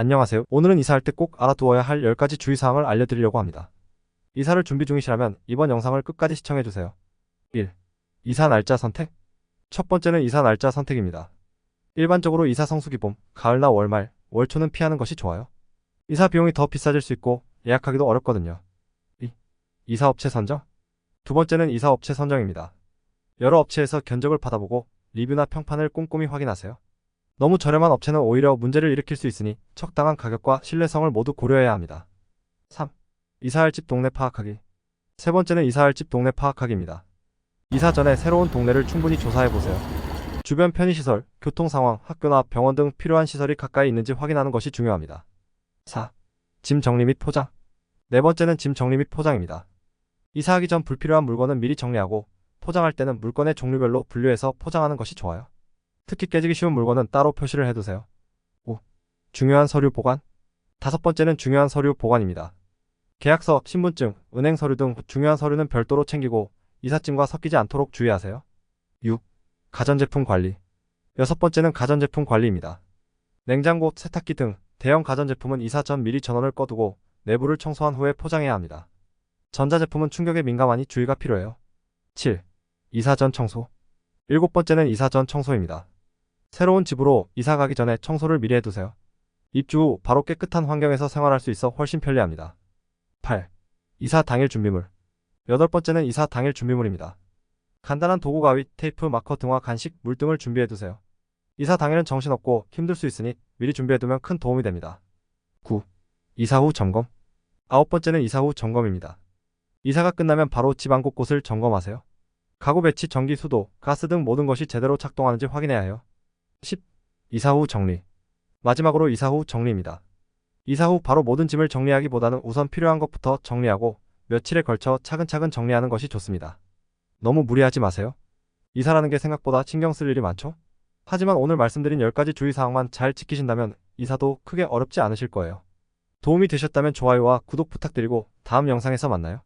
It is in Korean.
안녕하세요. 오늘은 이사할 때 꼭 알아두어야 할 10가지 주의사항을 알려드리려고 합니다. 이사를 준비 중이시라면 이번 영상을 끝까지 시청해주세요. 1. 이사 날짜 선택 첫 번째는 이사 날짜 선택입니다. 일반적으로 이사 성수기 봄, 가을나 월말, 월초는 피하는 것이 좋아요. 이사 비용이 더 비싸질 수 있고 예약하기도 어렵거든요. 2. 이사 업체 선정 두 번째는 이사 업체 선정입니다. 여러 업체에서 견적을 받아보고 리뷰나 평판을 꼼꼼히 확인하세요. 너무 저렴한 업체는 오히려 문제를 일으킬 수 있으니 적당한 가격과 신뢰성을 모두 고려해야 합니다. 3. 이사할 집 동네 파악하기. 세 번째는 이사할 집 동네 파악하기입니다. 이사 전에 새로운 동네를 충분히 조사해 보세요. 주변 편의시설, 교통 상황, 학교나 병원 등 필요한 시설이 가까이 있는지 확인하는 것이 중요합니다. 4. 짐 정리 및 포장. 네 번째는 짐 정리 및 포장입니다. 이사하기 전 불필요한 물건은 미리 정리하고 포장할 때는 물건의 종류별로 분류해서 포장하는 것이 좋아요. 특히 깨지기 쉬운 물건은 따로 표시를 해두세요. 5. 중요한 서류 보관. 다섯 번째는 중요한 서류 보관입니다. 계약서, 신분증, 은행 서류 등 중요한 서류는 별도로 챙기고 이삿짐과 섞이지 않도록 주의하세요. 6. 가전제품 관리. 여섯 번째는 가전제품 관리입니다. 냉장고, 세탁기 등 대형 가전제품은 이사 전 미리 전원을 꺼두고 내부를 청소한 후에 포장해야 합니다. 전자제품은 충격에 민감하니 주의가 필요해요. 7. 이사 전 청소. 일곱 번째는 이사 전 청소입니다. 새로운 집으로 이사 가기 전에 청소를 미리 해두세요. 입주 후 바로 깨끗한 환경에서 생활할 수 있어 훨씬 편리합니다. 8. 이사 당일 준비물. 여덟 번째는 이사 당일 준비물입니다. 간단한 도구 가위, 테이프, 마커 등과 간식, 물 등을 준비해두세요. 이사 당일은 정신없고 힘들 수 있으니 미리 준비해두면 큰 도움이 됩니다. 9. 이사 후 점검. 아홉 번째는 이사 후 점검입니다. 이사가 끝나면 바로 집안 곳곳을 점검하세요. 가구 배치, 전기, 수도, 가스 등 모든 것이 제대로 작동하는지 확인해야 해요. 10. 이사 후 정리. 마지막으로 이사 후 정리입니다. 이사 후 바로 모든 짐을 정리하기보다는 우선 필요한 것부터 정리하고 며칠에 걸쳐 차근차근 정리하는 것이 좋습니다. 너무 무리하지 마세요. 이사라는 게 생각보다 신경 쓸 일이 많죠? 하지만 오늘 말씀드린 10가지 주의사항만 잘 지키신다면 이사도 크게 어렵지 않으실 거예요. 도움이 되셨다면 좋아요와 구독 부탁드리고 다음 영상에서 만나요.